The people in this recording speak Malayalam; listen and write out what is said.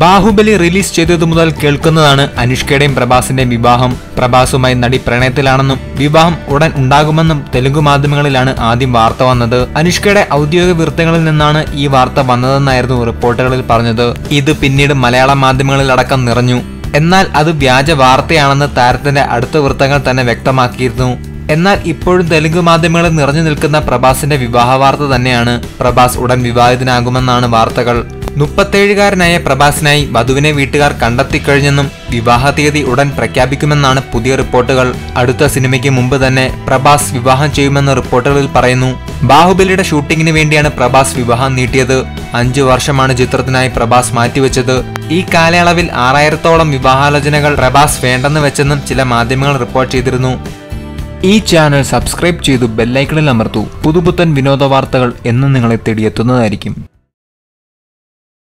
ബാഹുബലി റിലീസ് ചെയ്തതു മുതൽ കേൾക്കുന്നതാണ് അനുഷ്കയുടെയും പ്രഭാസിന്റെയും വിവാഹം. പ്രഭാസുമായി നടി പ്രണയത്തിലാണെന്നും വിവാഹം ഉടൻ ഉണ്ടാകുമെന്നും തെലുങ്ക് മാധ്യമങ്ങളിലാണ് ആദ്യം വാർത്ത വന്നത്. അനുഷ്കയുടെ ഔദ്യോഗിക വൃത്തങ്ങളിൽ നിന്നാണ് ഈ വാർത്ത വന്നതെന്നായിരുന്നു റിപ്പോർട്ടുകളിൽ പറഞ്ഞത്. ഇത് പിന്നീട് മലയാള മാധ്യമങ്ങളിൽ അടക്കം നിറഞ്ഞു. എന്നാൽ അത് വ്യാജ വാർത്തയാണെന്ന് താരത്തിന്റെ അടുത്ത വൃത്തങ്ങൾ തന്നെ വ്യക്തമാക്കിയിരുന്നു. എന്നാൽ ഇപ്പോഴും തെലുങ്ക് മാധ്യമങ്ങളിൽ നിറഞ്ഞു നിൽക്കുന്ന പ്രഭാസിന്റെ വിവാഹ വാർത്ത തന്നെയാണ്. പ്രഭാസ് ഉടൻ വിവാഹിതനാകുമെന്നാണ് വാർത്തകൾ. മുപ്പത്തേഴുകാരനായ പ്രഭാസിനായി വധുവിനെ വീട്ടുകാർ കണ്ടെത്തിക്കഴിഞ്ഞെന്നും വിവാഹ തീയതി ഉടൻ പ്രഖ്യാപിക്കുമെന്നാണ് പുതിയ റിപ്പോർട്ടുകൾ. അടുത്ത സിനിമയ്ക്ക് മുമ്പ് തന്നെ പ്രഭാസ് വിവാഹം ചെയ്യുമെന്ന് റിപ്പോർട്ടുകളിൽ പറയുന്നു ബാഹുബലിയുടെ ഷൂട്ടിങ്ങിന് വേണ്ടിയാണ് പ്രഭാസ് വിവാഹം നീട്ടിയത്. അഞ്ചു വർഷമാണ് ചിത്രത്തിനായി പ്രഭാസ് മാറ്റിവെച്ചത്. ഈ കാലയളവിൽ ആറായിരത്തോളം വിവാഹാലോചനകൾ പ്രഭാസ് വേണ്ടെന്ന് വെച്ചെന്നും ചില മാധ്യമങ്ങൾ റിപ്പോർട്ട് ചെയ്തിരുന്നു. ഈ ചാനൽ സബ്സ്ക്രൈബ് ചെയ്തു ബെല്ലൈക്കണിൽ അമർത്തു. പുതുപുത്തൻ വിനോദ വാർത്തകൾ എന്നും നിങ്ങളെ തേടിയെത്തുന്നതായിരിക്കും.